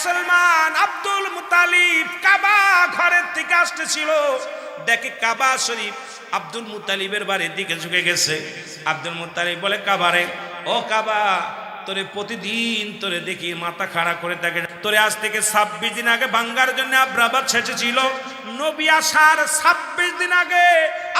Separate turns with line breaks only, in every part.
মুসলমান আব্দুল মুতালিফ কাবা ঘরের থেকে আসতেছিল। দেখে কাবা শরীফ আব্দুল মুতালিবের বাড়ির দিকে ঝুঁকে গেছে। আব্দুল মুতালিব বলে কাবারে ও কাবা, তোরে প্রতিদিন তোরে দেখি মাথা খাড়া করে থাকে তোরে আজ থেকে ছাব্বিশ দিন আগে ভাঙ্গার জন্য আব্রাবাদ ছেঁচেছিল নবী আসার ছাব্বিশ দিন আগে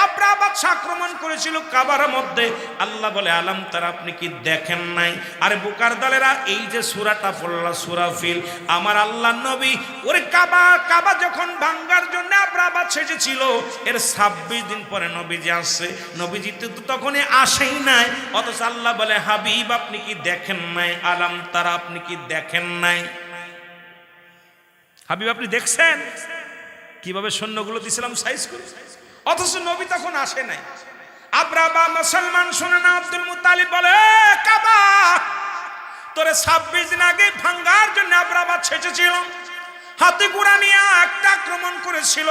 আব্রাবাদ আক্রমণ করেছিল কাবার মধ্যে। আল্লাহ বলে, আলাম তারা, আপনি কি দেখেন নাই? আরে বুকার দলেরা, এই যে সুরাটা পড়লা, সুরা ফিল, আমার আল্লাহ নবী, ওরে কাবা কাবা যখন ভাঙ্গার জন্য আব্রাবাদ ছেঁচেছিল এর ছাব্বিশ দিন পরে নবীজি আসছে। নবীজি তো তখনই আসেই নাই। অথচ আল্লাহ বলে, হাবিব, আপনি কি দেখেন নাই? আলাম তারা, আপনি কি দেখেন নাই? হাবিব, আপনি দেখছেন? কীভাবে সৈন্যগুলো দিছিলাম সাইজ করে? অথচ নবী তখন আসে নাই। আব্রাবা মুসলমান শুনে না, আব্দুল মুতালিব বলে কাবা! তোরে ছাব্বিশ দিন আগে ভাঙ্গার জন্য আব্রাবা ছেঁচেছিল। হাতে গুড়া নিয়ে একটা আক্রমণ করেছিল।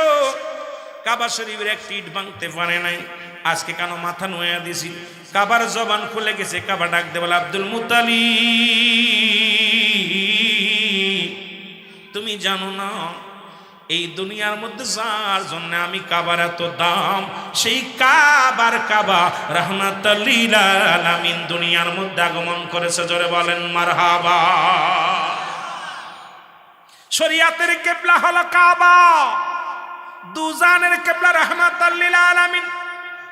কাবা শরীফের একটি ইট ভাঙতে পারে নাই। আজকে কেন মাথা নোয়া দিছি? কাবার জবান খুলে গেছে। কাবা ডাক দে বলে, আব্দুল মুতালি তুমি জানো না এই দুনিয়ার মধ্যে যার জন্য আমি কাবার এত দাম, সেই কাবার কাবা রহমাতাল্লিল আলামিন দুনিয়ার মধ্যে আগমন করেছে, জোরে বলেন মারহাবা। শরিয়াতের কেবলা হলো কাবা, দুজানের কেবলা রহমাতাল্লিল আলামিন,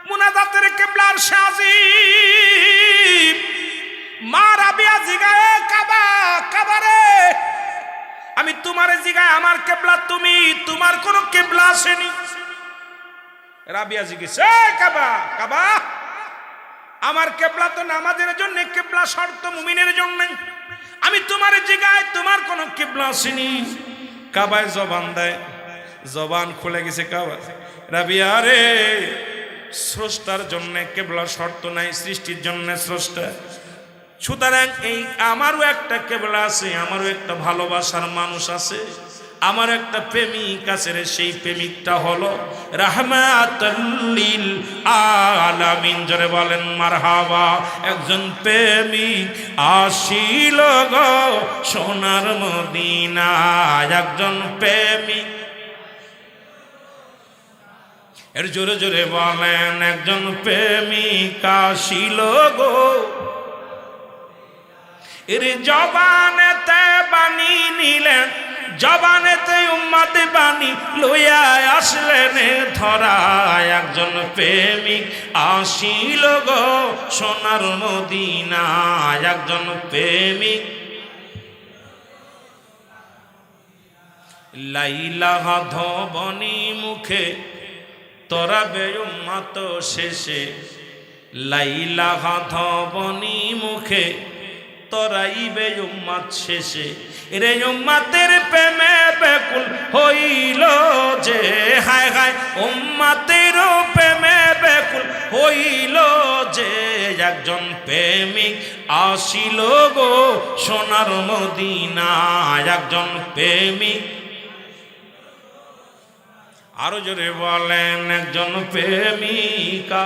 মুনাজাতের কেবলার শাজিব মা রাবিয়া জিগায়ে কাবা, কাবারে আমি তোমার জিগায়, আমার কেবলা তুমি, তোমার কোন কেবলা আসেনি। রাবিয়া জিজ্ঞেস কাবা কাবা, আমার কেবলা তো নামাজের জন্য, কেবলা শর্ত মুমিনের জন্য। আমি তোমার জিগায়, তোমার কোন কেবলা আসেনি। কাবায় জবান দেয়, জবান খুলে গেছে কাবা। রাবিয়া রে স্রষ্টার জন্য কেবলা শর্ত নাই, সৃষ্টির জন্য স্রষ্টা। সুতরাং এই আমারও একটা কেবলা আছে, আমারও একটা ভালোবাসার মানুষ আছে আমার একটা প্রেমিক আছে রে, সেই প্রেমিকটা হলো রাহমাতাল্লিল আলামিন। জোরে বলেন, মারহাবা, একজন প্রেমিক আসিল গো সোনার মদিনা একজন প্রেমিক। এর জোরে জোরে বলেন, একজন প্রেমিক আসিল গো এর জবানেতে বাণী নিলেন, জবানেতে উম্মাতে বাণী লইয়া আসলেন ধরায় একজন প্রেমিক আসিল গো সোনার মদিনায়, একজন প্রেমিক। লাইলা ধবনি মুখে তোরা বেউম্মাত শেষে, লাইলা ধবনি মুখে তরাইবে উম্মাত শেষে। রে উম্মাতের প্রেমে বেকুল হইল যে, হায় হায় উম্মাতের প্রেমে বেকুল হইল যে, একজন প্রেমিক আসিল গো সোনার মদিনা একজন প্রেমিক। আরও জোরে বলেন, একজন প্রেমিকা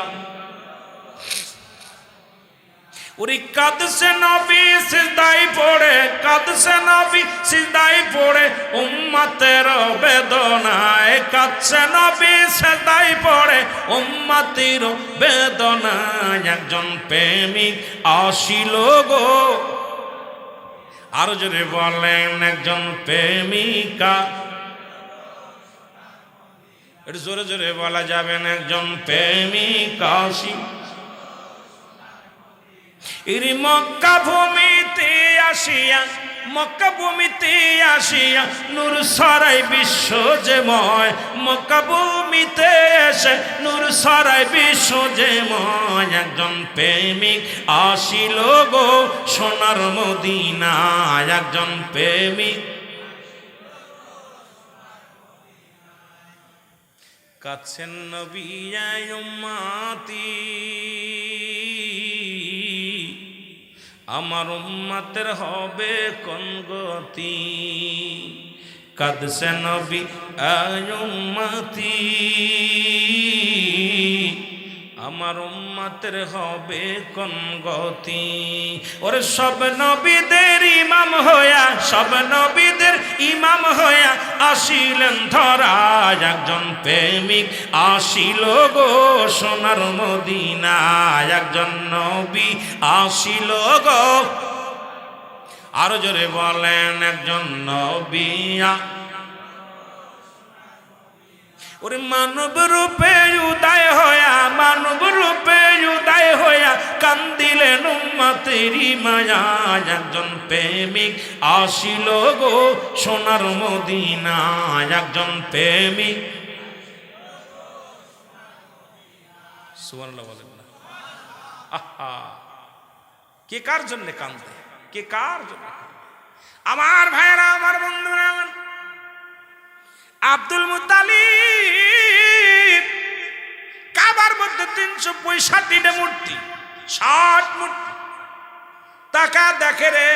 উরি কাদসে নবী সিজদাই পড়ে কাদসে নবী সিজদাই পড়ে, উম্মতের বেদনায় কাদসে নবী সিজদাই পড়ে, উম্মতের বেদনায় একজন প্রেমিক আসিল গো। আরও যদি বলেন, একজন প্রেমিকা। একটু জোরে জোরে বলা যাবেন একজন প্রেমিকা আসি ইরি মক্কা ভূমিতে আসিয়া, মক্কা ভূমিতে আসিয়া, নূর সরাই বিশ্ব যে ময়। মক্কা ভূমিতে এসে নূর সরাই বিশ্ব যে ময়। একজন প্রেমিক আসিল গো সোনার মদিনা একজন প্রেমিক কাছেন নবিয়ায় উম্মাতি। আমার উম্মাতের হবে কোন গতি? কাদসে নবী আয়ুম্মতি আমার উম্মাতের হবে কোন গতি? ওরে সব নবীদের ইমাম হইয়া, সব নবীদের ইমাম হইয়া আসিলেন ধরা একজন প্রেমিক। আসিল গো সোনার মদিনা একজন নবী আসিল গো। আরও জোরে বলেন, একজন নবিয়া ওরে মানব রূপে উদয় হয়া, মানব রূপে উদয় হয়া কান্দিলেন উম্মতেরি মায়া, একজন প্রেমিক আসিল গো সোনার মদিনা একজন প্রেমিক। কে কার জন্য কান্দে? কে কার জন্য? আমার ভাইয়েরা, আমার বন্ধুরা, আমার আব্দুল মুতালিব। কাবার মধ্যে তিনশো পঁয়ষট্টিটা মূর্তি, ষাট মূর্তি। টাকা দেখে রে,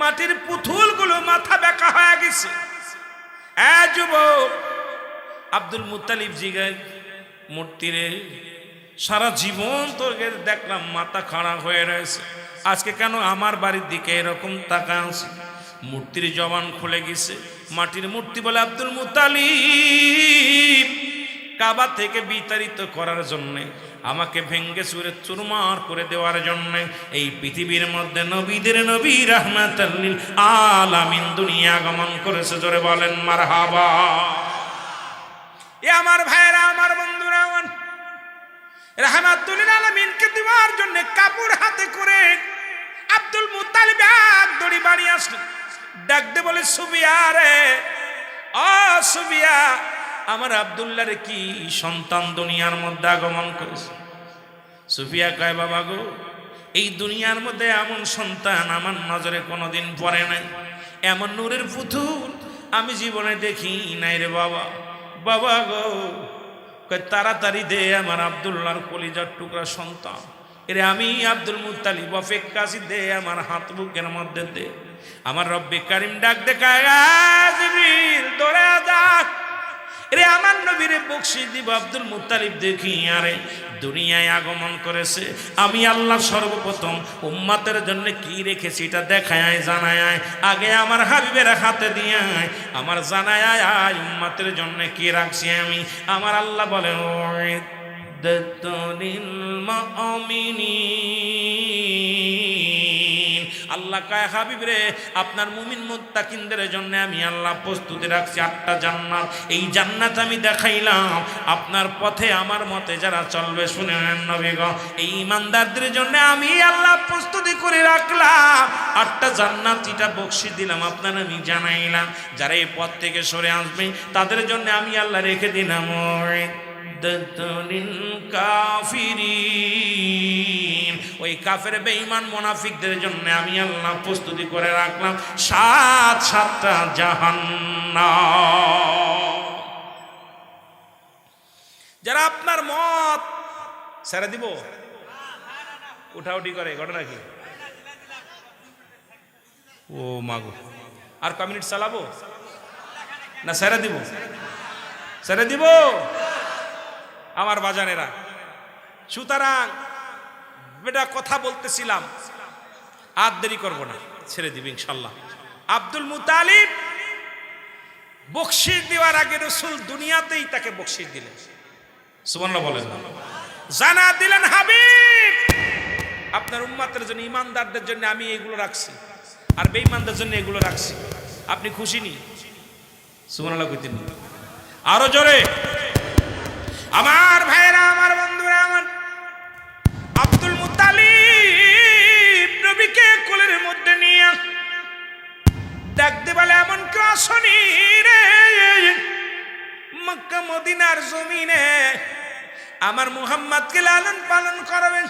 মাটির পুতুলগুলো মাথা বেঁকা হয়ে গেছে। যুবক, আব্দুল মুতালিব জিগায়, মূর্তি রে, সারা জীবন তোকে দেখলাম মাথা খাড়া হয়ে রয়েছে। আজকে কেন আমার বাড়ির দিকে এরকম তাকা আছে মূর্তির জবান খুলে গেছে। মাটির মূর্তি বলে আব্দুল মুতালিব। কাবা থেকে বিতাড়িত করার জন্যে, আমাকে ভেঙ্গে সুরে চুরমার করে দেওয়ার জন্য, এই পৃথিবীর মধ্যে নবীদের নবী রহমাতাল্লিল আলামিন দুনিয়া আগমন করেছে, জোরে বলেন মারহাবা। এ আমার ভাইরা আমার বন্ধুরা, আমার আলমিনকে দেওয়ার জন্য কাপড় হাতে করে আব্দুল মুতালিব এক দড়ি বাড়ি আসলেন। ডাকতে বলে সুবিয়া রে, অ সুবিয়া আমার রে কি সন্তান দুনিয়ার মধ্যে আগমন করেছে? সুফিয়া কয়, বাবা গো, এই দুনিয়ার মধ্যে এমন সন্তান আমার নজরে কোনোদিন পড়ে নাই। এমন নূরের পুতুল আমি জীবনে দেখি নাই রে বাবা। বাবা গো তাড়াতাড়ি দে আমার আবদুল্লাহর কলিজার টুকরা সন্তান। এরে আমি আব্দুল মুতালিব অপেক্ষাসি দে আমার হাত বুকের মধ্যে দে। আমার রব্বে কারিম ডাক যাক রে আমার নবীরে বকশি দিব আব্দুল মুতালিব দেখি আরে দুনিয়ায় আগমন করেছে। আমি আল্লাহ সর্বপ্রথম উম্মাতের জন্য কি রেখেছি এটা দেখায় জানায় আগে আমার হাবিবের হাতে দিয়ে আয়, আমার জানায় আয় উম্মাতের জন্য কি রাখছি আমি? আমার আল্লাহ বলে মুমিনিন। আল্লাহ কায়, হাবিব রে, আপনার মুমিন মুত্তাকিনদের জন্য আমি আল্লাহ প্রস্তুতি রাখছি আটটা জান্নাত। এই জান্নাত আমি দেখাইলাম। আপনার পথে আমার মতে যারা চলবে, শুনে নেন নবী এই ইমানদারদের জন্য আমি আল্লাহ প্রস্তুতি করে রাখলাম। আটটা জান্নাত এটা বকশি দিলাম, আপনার আমি জানাইলাম। যারা এই পথ থেকে সরে আসবে, তাদের জন্য আমি আল্লাহ রেখে দিলাম। কাফিরিন। ওই কাফের বেঈমান মোনাফিকদের জন্য আমি আল্লাহ প্রস্তুতি করে রাখলাম। সাত সাতটা জাহান্নাম। যারা আপনার মত ছেড়ে দিব। উঠাউটি করে, ঘটনা কি? ও মাগো। আর ক মিনিট চালাবো? না, ছেড়ে দিব। ছেড়ে দিব? আমার বাজানেরা। সুতরাং বেটা কথা বলতেছিলাম। আর দেরি করব না, ছেড়ে দিবি ইনশাল্লাহ। আব্দুল মুতালিব বকশিস দেওয়ার আগে রসুল দুনিয়াতেই তাকে বকশিস দিলেন। সুবর্ণ বলেন না। জানা দিলেন, হাবিব, আপনার উম্মাতের জন্য, ইমানদারদের জন্য আমি এগুলো রাখছি। আর বেঈমানদের জন্য এগুলো রাখছি। আপনি খুশি নি? সুবর্ণ কইতেন আরও জোরে। আমার বন্ধুরা আমার ডাকতে বলে, এমন কেউ আসনি রে। মক্কা, মদিনার জমিনে আমার মুহাম্মদকে লালন পালন করবেন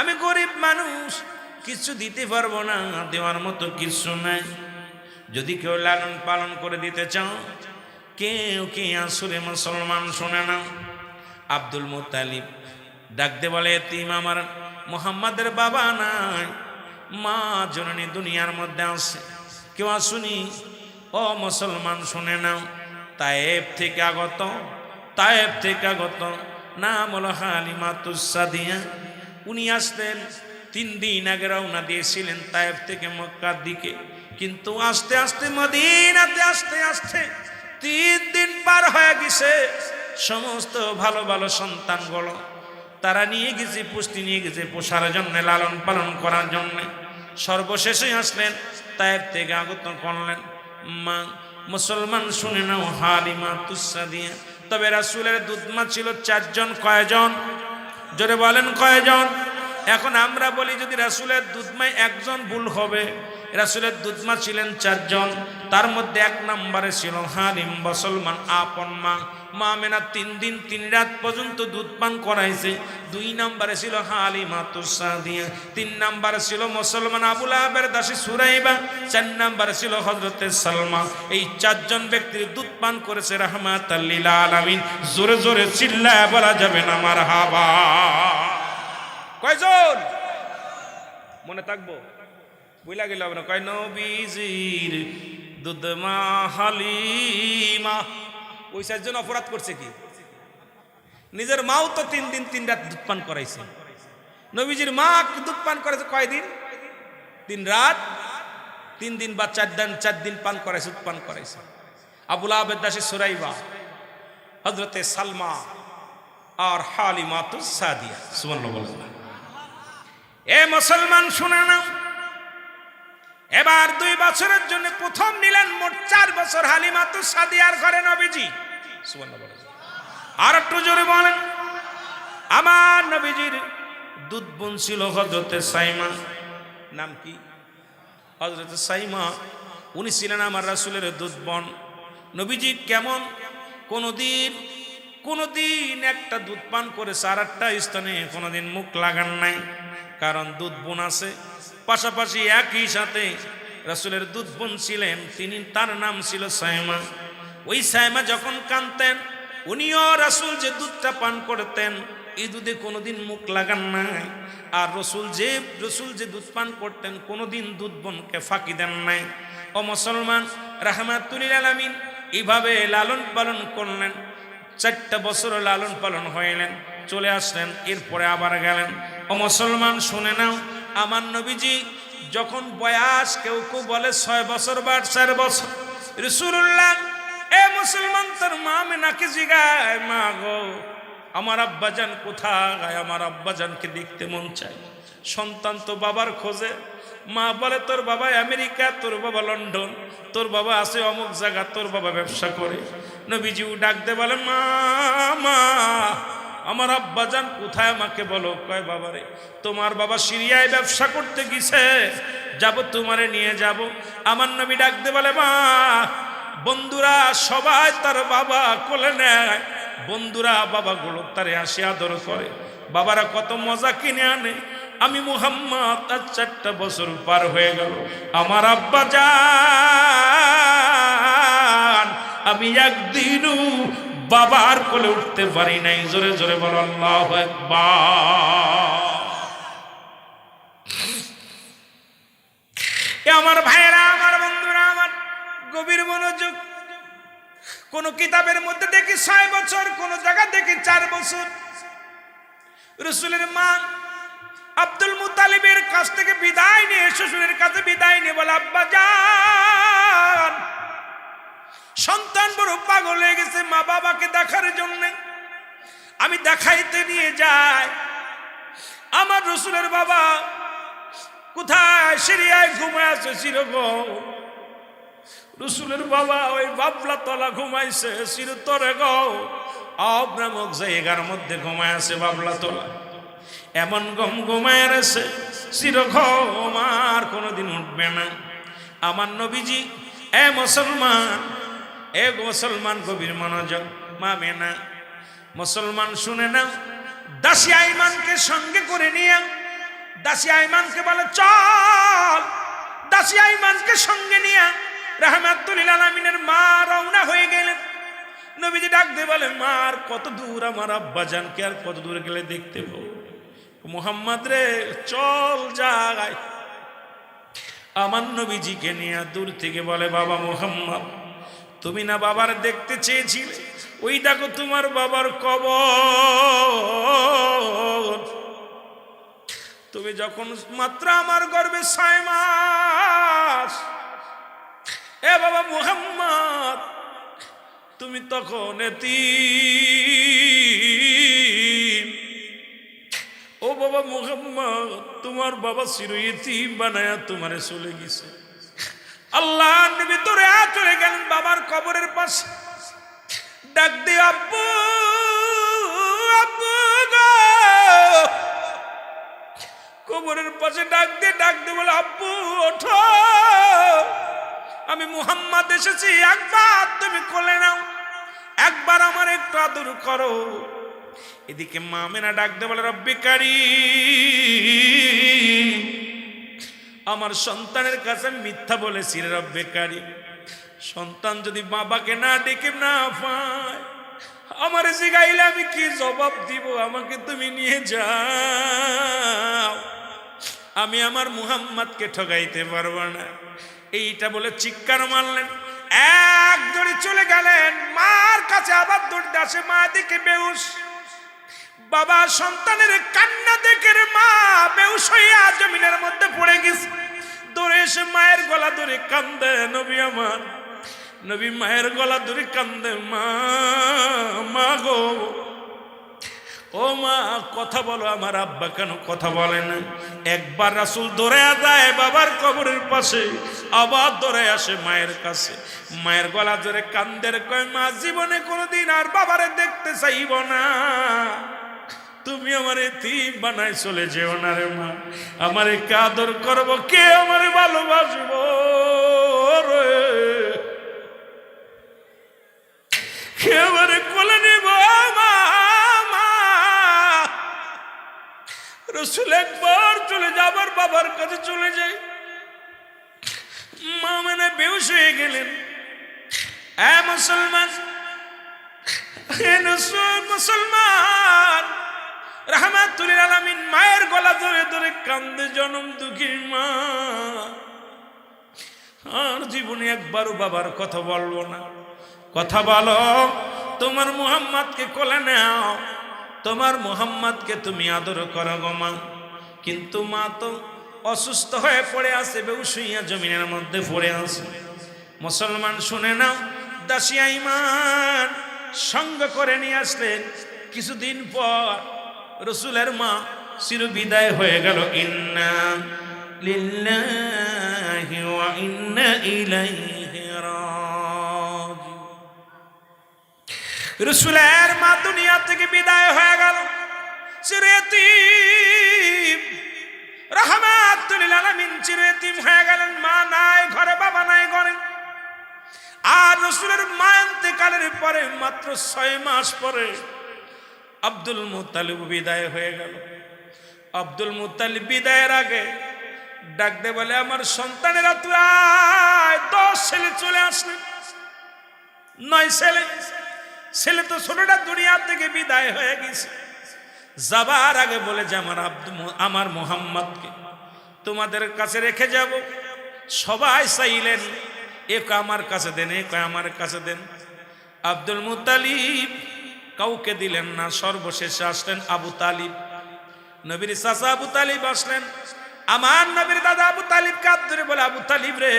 আমি গরিব মানুষ, কিছু দিতে পারব না, দেওয়ার মতো কিছু নাই। যদি কেউ লালন পালন করে দিতে চাও, কেউ কে আসলে মুসলমান শোনে না আব্দুল মুতালিব ডাকতে বলে তিম আমার মোহাম্মদের বাবা নাই, মা জননী দুনিয়ার মধ্যে আছে। কেউ আসুনি? ও মুসলমান, শুনে নাও। তায়েব থেকে আগত, তায়েব থেকে আগত। নাম হলো হালিমা তুসাদিয়া উনি আসতেন, তিন দিন আগে রওনা দিয়েছিলেন তায়েব থেকে মক্কার দিকে। কিন্তু আস্তে আস্তে মদিনাতে আস্তে আস্তে তিন দিন পার হয়ে গেছে। সমস্ত ভালো ভালো সন্তানগুলো, তারা নিয়ে গেছে, পুষ্টি নিয়ে গেছে পোষার জন্য, লালন পালন করার জন্য। সর্বশেষে আসলেন তায়ের থেকে আগত করলেন। মা, মুসলমান শুনে নাও হালিমা তুসা দিয়ে। তবে রাসুলের দুধমা ছিল চারজন, কয়জন? জোরে বলেন কয়জন? এখন আমরা বলি যদি রাসুলের দুধমায় একজন ভুল হবে রাসুলের দুধমা ছিলেন চারজন, তার মধ্যে এক নম্বরে ছিল হালিম, মুসলমান, আপন মা। মা মেনা তিন দিন, তিন রাত পর্যন্ত দুধ পান করাইছে। দুই নম্বরে ছিল হালিমা তুসাদিয়া তিন নম্বরে ছিল মুসলমান আবুল আবের দাসী সুরাইবা, চার নম্বরে ছিল হজরতে সালমা। এই চারজন ব্যক্তির দুধ পান করেছে রহমাত আলামিন। জোরে জোরে চিল্লায় বলা যাবে না আমার হাবা কয়জন? মনে থাকব? বুঝলা গেল না কয়, নবীজির দুধমা হালিমা। ওই চারজন অপরাধ করছে কি? নিজের মাও তো তিন দিন, তিন রাত দুধ পান করাইছে। নবীজির মা দুধ পান করেছে কয়দিন তিন রাত, তিন দিন বা চার দিন চার দিন পান করাইছে, দুধ পান করাইছে। আবুল আবেদ দাসী সুরাইবা হজরতে সালমা আর হালিমা তো সাদিয়া। সুবর্ণ বললাম এ মুসলমান শুনে না এবার দুই বছরের জন্য প্রথম নিলেন মোট চার বছর হালিমাতু সাদিয়ার ঘরে নবীজি। আর একটু জোরে বলেন। আমার নবীজির দুধ বোন ছিল হজরতে সাইমা। নাম কি? হজরতে সাইমা। উনি ছিলেন আমার রাসুলের দুধ বোন। নবীজি কেমন? কোনোদিন কোনোদিন একটা দুধ পান করে আটটা স্থানে কোনোদিন মুখ লাগান নাই। কারণ দুধ বোন আছে। পাশাপাশি একই সাথে রাসুলের দুধ বোন ছিলেন, তিনি তার নাম ছিল সাইমা। ওই সাইমা যখন কানতেন উনিও রাসুল যে দুধটা পান করতেন এই দুধে কোনোদিন মুখ লাগান নাই। আর রসুল যে রসুল যে দুধ পান করতেন, কোনোদিন দুধ বোনকে ফাঁকি দেন নাই। ও মুসলমান রাহমাতুল আলামিন এইভাবে লালন পালন করলেন, চারটা বছর লালন পালন হইলেন চলে আসলেন, এরপরে আবার গেলেন। ও মুসলমান, শুনে নাও। আমার নবীজি যখন বয়স, কেউ কেউ বলে ছয় বছর বা চার বছর। রসুল্লাহ এ মুসলমান, তোর মা মেনাকে জিগায়, মা গো। আমার আব্বাজান কোথায়? আমার আব্বাজানকে দেখতে মন চায়। সন্তান তো বাবার খোঁজে। মা বলে, তোর বাবা আমেরিকা, তোর বাবা লন্ডন, তোর বাবা আছে অমুক জায়গা, তোর বাবা ব্যবসা করে। নবীজিও ডাক দে বলে, মা মা আমার আব্বাজান কোথায় আমাকে বলো? কয়, বাবারে, তোমার বাবা সিরিয়ায় ব্যবসা করতে গেছে। যাব, তোমারে নিয়ে যাব। আমার নবী ডাক দে বলে, মা, বন্ধুরা সবাই তার বাবা কোলে নেয়। বন্ধুরা বাবাগুলো তারে আসি আদর করে। বাবারা কত মজা কিনে আনে। আমি মুহাম্মদ তার চারটা বছর পার হয়ে গেল। আমার আব্বা যান, আমি একদিনও বাবার কোলে উঠতে পারি নাই। জোরে জোরে বলো, আল্লাহ আমার ভাইয়েরা, আমার বন্ধুরা, আমার গভীর মনোযোগ। কোন কিতাবের মধ্যে দেখি ছয় বছর, কোন জায়গা দেখি চার বছর। রসুলের মা আব্দুল মুতালিবের কাছ থেকে বিদায় নিয়ে, শ্বশুরের কাছে বিদায় নিয়ে বলে, আব্বা যান সন্তান বড় পাগল হয়ে গেছে মা বাবাকে দেখার জন্য। আমি দেখাইতে নিয়ে যাই। আমার রসুলের বাবা কোথায় সিরিয়ায় ঘুমায় আছে চিরগম রসুলের বাবা ওই বাবলা তলা ঘুমাইছে চিরতরে গো। অব নামক জায়গার মধ্যে ঘুমায় আছে বাবলা তলা এমন গম ঘুমায় আছে চিরঘম আর কোনোদিন উঠবে না। আমার নবীজি, এ মুসলমান এ মুসলমান গভীর মনোযোগ মামে না মুসলমান শুনে না দাসী আইমানকে সঙ্গে করে নিয়ে, দাসী আইমানকে বলে, চল। দাসী আইমানকে সঙ্গে নিয়ে রাহমাতুল আলমিনের মা রওনা হয়ে গেলেন। নবীজি ডাক দিয়ে বলে, মার কত দূর আমার আব্বা জানকে আর কত দূর গেলে দেখতে পাবো? মোহাম্মদ রে, চল যাই আমার নবীজিকে নিয়ে দূর থেকে বলে, বাবা মোহাম্মদ তুমি না বাবার দেখতে চেয়েছিলে, ওই দেখো তোমার বাবার কবর। তুমি যখন মাত্র আমার গর্বে ছয় মাস, এ বাবা মুহাম্মদ, তুমি তখন এতি ও বাবা মুহাম্মদ, তোমার বাবা চিরইতি বানায়া তোমারে চলে গেছে। আল্লাহ নবী তোরে চলে গেলেন বাবার কবরের পাশে। ডাক দিয়ে, আব্বু আব্বু গো। কবরের পাশে ডাক দিয়ে ডাক দিয়ে বলে, আব্বু, ওঠো। আমি মুহাম্মদ এসেছি, একবার তুমি কোলে নাও। একবার আমার একটু আদর করো। এদিকে মামেনা ডাক দিয়ে বলে, রব্বি কারি আমার সন্তানের কাছে মিথ্যা বলেছি রে রব্বে কারি সন্তান যদি বাবাকে না ডেকে না পায়, আমার জিগাইলে আমি কি জবাব দিব? আমাকে তুমি নিয়ে যাও। আমি আমার মুহাম্মাদকে ঠগাইতে পারব না। এইটা বলে চিৎকার মারলেন। এক দড়ি চলে গেলেন। মার কাছে আবার দড়িতে আসে মা দিকে বেউস বাবা সন্তানের কান্না দেখে মা বেউস হইয়া জমিনের মধ্যে পড়ে গেছে। দৌড়ে এসে মায়ের গলা ধরে কান্দে নবী আমার। নবী মায়ের গলা ধরে কান্দে, মা মা গো, ও মা, কথা বলো, আমার আব্বা কেন কথা বলে না? একবার রাসুল ধরে যায় বাবার কবরের পাশে, আবার ধরে আসে মায়ের কাছে। মায়ের গলা ধরে কান্দের কয় মা, জীবনে কোনোদিন আর বাবারে দেখতে চাইব না। তুমি আমার এতিম বানাই চলে যেও না রে মা। আমারে কাদর করব, কে আমারে ভালোবাসব কে আমারে কোলে নিব রসুল একবার চলে যাবার বাবার কাছে চলে যাই। মা মানে বেউস হয়ে গেলেন। এ মুসলমান মুসলমান রহমাতুল আলামিন মায়ের গলা ধরে ধরে কান্দে জনম দুঃখী মা। আর জীবনে একবারও বাবার কথা বলব না। কথা বলো, তোমার মুহাম্মাদকে কোলে নাও। তোমার মুহাম্মাদকে তুমি আদর করো গো কিন্তু মা তো অসুস্থ হয়ে পড়ে আছে, বেউসুইয়া জমিনের মধ্যে পড়ে আছে। মুসলমান শুনে নাও দাসিয়া ইমান সঙ্গ করে নিয়ে আসলেন। কিছুদিন পর রসুলের মা চির বিদায় হয়ে গেল, ইন্না লিল্লাহি ওয়া ইন্না ইলাইহি রাজিউন। রসুলের মা দুনিয়া থেকে বিদায় হয়ে গেল। চিরেতিম, রহমাতুল আলামিন চিরেতিম হয়ে গেলেন। মা নাই ঘরে, বাবা নাই ঘরে। আর রসুলের মা কালের পরে মাত্র ছয় মাস পরে আব্দুল মুতালিব বিদায় হয়ে গেল। আব্দুল মুতালিব বিদায়ের আগে ডাক দে বলে, আমার সন্তানেরা আয়, দশ ছেলে চলে আসলেন নয় ছেলে। ছেলে তো ছোটটা দুনিয়া থেকে বিদায় হয়ে গেছে। যাবার আগে বলে যে, আমার আব্দুল আমার মোহাম্মদকে তোমাদের কাছে রেখে যাব। সবাই চাইলেন, এ আমার কাছে দেন, এ আমার কাছে দেন। আব্দুল মুতালিব কাউকে দিলেন না। সর্বশেষে আসলেন আবু তালিব। নবীর চাচা আবু তালিব আসলেন। আমার নবীর দাদা আবু তালিব কাপ ধরে বলে, আবু তালিব রে,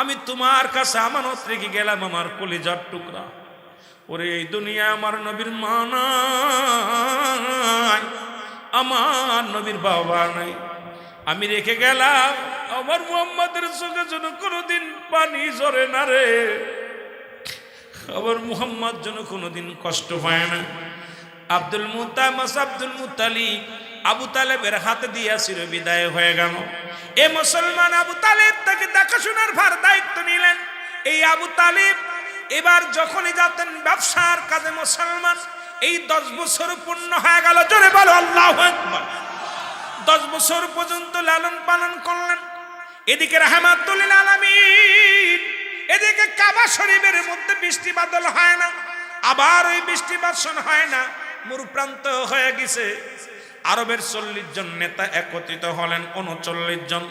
আমি তোমার কাছে আমানত রেখে গেলাম আমার কলিজার টুকরা। ওরে, এই দুনিয়া আমার নবীর মা নাই, আমার নবীর বাবা নাই। আমি রেখে গেলাম, আমার মুহাম্মাদের চোখে যেন কোনোদিন পানি ঝরে না রে। আবার মুহাম্মদ যেন কোনোদিন কষ্ট পায় না। আব্দুল মুতামাস আব্দুল মুতালিব। আবু তালেবের হাতে দিয়াছিল বিদায় হয়ে গেল। এ মুসলমান আবু তালেব তাকে দেখাশোনার ভার দায়িত্ব নিলেন। এই আবু তালেব এবার যখনই যাতেন ব্যবসার কাজে মুসলমান, এই দশ বছর পূর্ণ হয়ে গেল। জোরে বলো, আল্লাহ দশ বছর পর্যন্ত লালন পালন করলেন। এদিকে রাহমাতুল্লিল আলামিন এদিকে কাবা শরীফের মধ্যে বৃষ্টি বাদল হয় না, আবার ওই বৃষ্টি বর্ষণ হয় না মুরুপ্রান্ত হয়ে গেছে। আরবের চল্লিশ জন নেতা একত্রিত হলেন, উনচল্লিশ জন।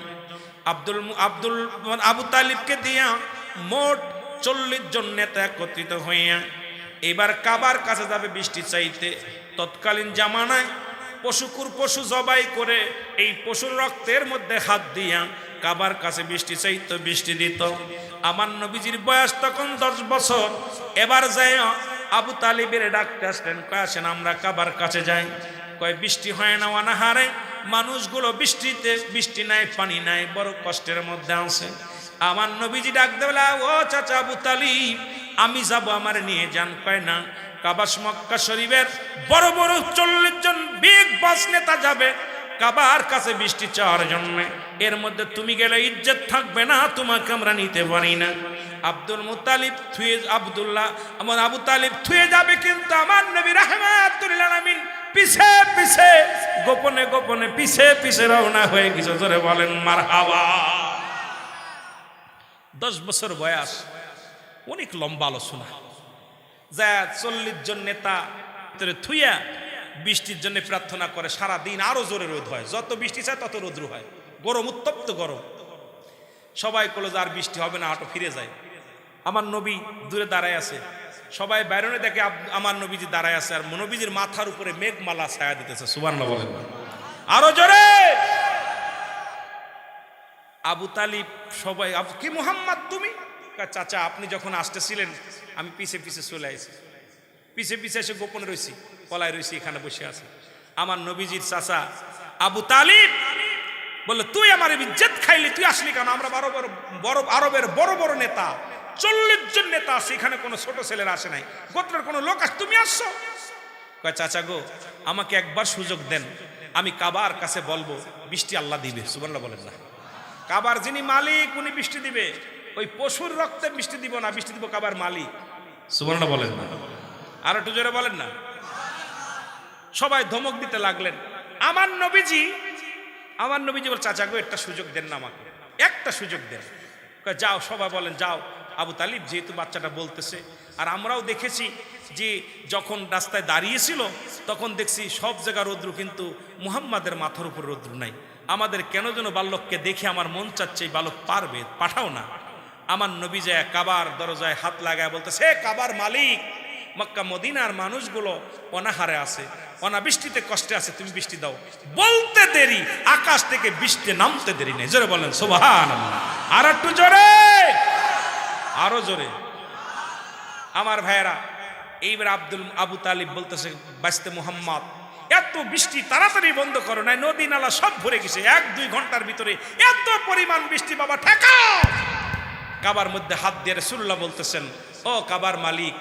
আব্দুল আব্দুল আবু তালিবকে দিয়া মোট চল্লিশ জন নেতা একত্রিত হইয়া, এবার কাবার কাছে যাবে বৃষ্টি চাইতে। তৎকালীন জামানায় পশুকুর পশু জবাই করে এই পশুর রক্তের মধ্যে হাত দিয়া কাবার কাছে বৃষ্টি চাইতো, বৃষ্টি দিত। আমার নবীজির বয়স তখন দশ বছর। এবার যাই আবু তালিবের ডাকতে আসলেন, কয়, আসেন, আমরা কাবার কাছে যাই। কয়, বৃষ্টি হয় না অনাহারে, মানুষগুলো বৃষ্টিতে, বৃষ্টি নাই, পানি নাই, বড় কষ্টের মধ্যে আছে। আমার নবীজি ডাক দেবলা ও চাচা আবু তালিব, আমি যাব, আমার নিয়ে যান। কয়, না, কাবাস মক্কা শরীফের বড় বড় চল্লিশ জন বিগ বাস নেতা যাবে কাবার কাছে বৃষ্টি চাওয়ার জন্য। এর মধ্যে তুমি গেলে ইজ্জত থাকবে না, তোমাকে আমরা নিতে পারি না। আব্দুল মুতালিব থুয়ে, আব্দুল্লাহ, আমার আবু তালিব থুয়ে যাবে কিন্তু আমার নবী রাহমাতুল্লাহ পিছে পিছে, গোপনে গোপনে, পিছে পিছে রওনা হয়ে গেছে। ধরে বলেন মার হাওয়া দশ বছর বয়স, অনেক লম্বা আলোচনা। যা চল্লিশ জন নেতা থুইয়া বৃষ্টির জন্য প্রার্থনা করে সারা দিন আরও জোরে রোদ হয়। যত বৃষ্টি চায় তত রোদ্র হয়। গরম, উত্তপ্ত গরম। সবাই কলে আর বৃষ্টি হবে না আটো ফিরে যায়। আমার নবী দূরে দাঁড়ায় আছে। সবাই বাইরনে দেখে আমার নবীজি দাঁড়ায় আছে আর নবীজির মাথার উপরে মেঘমালা ছায়া দিতেছে। সুবর্ণ বলেন। আরও জোরে! আবু তালিব সবাই, আবু কি মোহাম্মদ তুমি? চাচা, আপনি যখন আসতেছিলেন, আমি পিছে পিছে চলে আসি পিছে পিছে এসে গোপনে রয়েছি কলায় রয়েছি এখানে বসে আছে। আমার নবীজির চাচা আবু তালিব বলল, তুই আমার ইজ্জত খাইলি, তুই আসলি কেন? আমরা বড় বড় বড় আরবের বড় বড় নেতা, চল্লিশ জন নেতা আছে, এখানে কোনো ছোট ছেলেরা আসে নাই। গোত্রের কোনো লোক আস তুমি আসছো? কয়, চাচা গো, আমাকে একবার সুযোগ দেন, আমি কাবার কাছে বলব, বৃষ্টি আল্লাহ দিবে। সুবর্ণা বলেন না। কাবার যিনি মালিক, উনি বৃষ্টি দিবে। ওই পশুর রক্তে বৃষ্টি দিব না, বৃষ্টি দিব কাবার মালিক। সুবর্ণা বলেন না। আর একটু জোরে বলেন না। সবাই ধমক দিতে লাগলেন। আমার নবীজি আমার নবীজি বল, চাচা গো, একটা সুযোগ দেন না আমাকে। একটা সুযোগ দেন। যাও। সবাই বলেন, যাও। আবু তালিব যেহেতু বাচ্চাটা বলতেছে, আর আমরাও দেখেছি যে যখন রাস্তায় দাঁড়িয়েছিল, তখন দেখছি সব জায়গা রৌদ্র কিন্তু মুহাম্মাদের মাথার উপর রৌদ্র নাই। আমাদের কেন যেন বালককে দেখে আমার মন চাচ্ছে, এই বালক পারবে? পাঠাও না। আমার নবী যায় কাবার দরজায় হাত লাগায় বলতেছে, "হে কাবার মালিক মক্কা মদিনার মানুষগুলো অনাহারে আছে, অনাবৃষ্টিতে কষ্টে আছে, তুমি বৃষ্টি দাও। বলতে দেরি, আকাশ থেকে বৃষ্টি নামতে দেরি নেই। জোরে বলেন সোভান আর একটু জোরে, আরও জোরে। আমার ভাইয়েরা, এইবার আব্দুল, আবু তালিব বলতেছে, বাঁচতে মোহাম্মদ। এত বৃষ্টি তাড়াতাড়ি বন্ধ করো নাই, নদী নালা সব ভরে গেছে। এক, দুই ঘণ্টার ভিতরে এত পরিমাণ বৃষ্টি বাবা, ঠেকাও! কাবার মধ্যে হাত দিয়ে রসুল্লাহ বলতেছেন, ও কাবার মালিক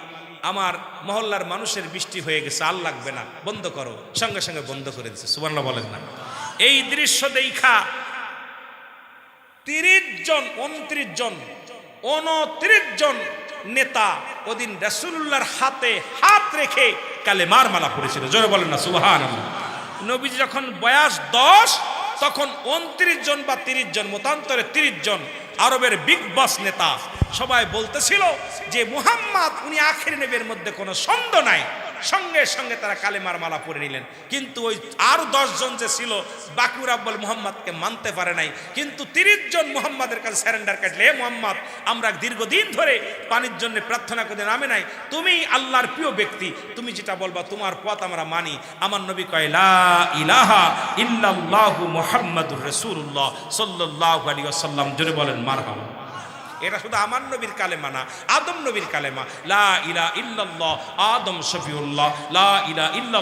আমার মহল্লার মানুষের বৃষ্টি হয়ে গেছে, আর লাগবে না। বন্ধ করো। সঙ্গে সঙ্গে বন্ধ করে দিচ্ছে সুবর্ণ বলেন না। এই দৃশ্য দেখা তিরিশ জন, উনত্রিশ জন উনত্রিশ জন নেতা ওদিন রসুল্লাহর হাতে হাত রেখে কালে মালা পড়েছিল। জোরে বলেন না সুবাহান নবীজি যখন বয়স দশ, তখন উনত্রিশ জন বা তিরিশ জন, মতান্তরে তিরিশ জন আরবের বিগ বস নেতা। সবাই বলতেছিল যে, মুহাম্মদ, উনি আখের নেবের মধ্যে কোনো সন্দেহ নাই। সঙ্গে সঙ্গে তারা কালেমার মালা পরে নিলেন। কিন্তু ওই আরও জন যে ছিল বাকুর আব্বাল মোহাম্মদকে মানতে পারে নাই। কিন্তু তিরিশ জন মোহাম্মদের কাছে স্যারেন্ডার কাটলে হে মোহাম্মদ, আমরা দীর্ঘদিন ধরে পানির জন্য প্রার্থনা করে নামে নাই। তুমি আল্লাহর প্রিয় ব্যক্তি। তুমি যেটা বলবা, তোমার পথ আমরা মানি। আমার নবী কয়, লা ইলাহা ইল্লাল্লাহু মুহাম্মাদুর রসুল্লাহ সাল্লাল্লাহু আলাইহি ওয়াসাল্লাম। জোরে বলেন, মারহাবা। এটা শুধু আমার নবীর কালেমা না, আদম নবীর কালেমা। লা ইলা ইল্লাল্লাহ, আদম শফিউল্লাহ। লা ইলা ইল্লা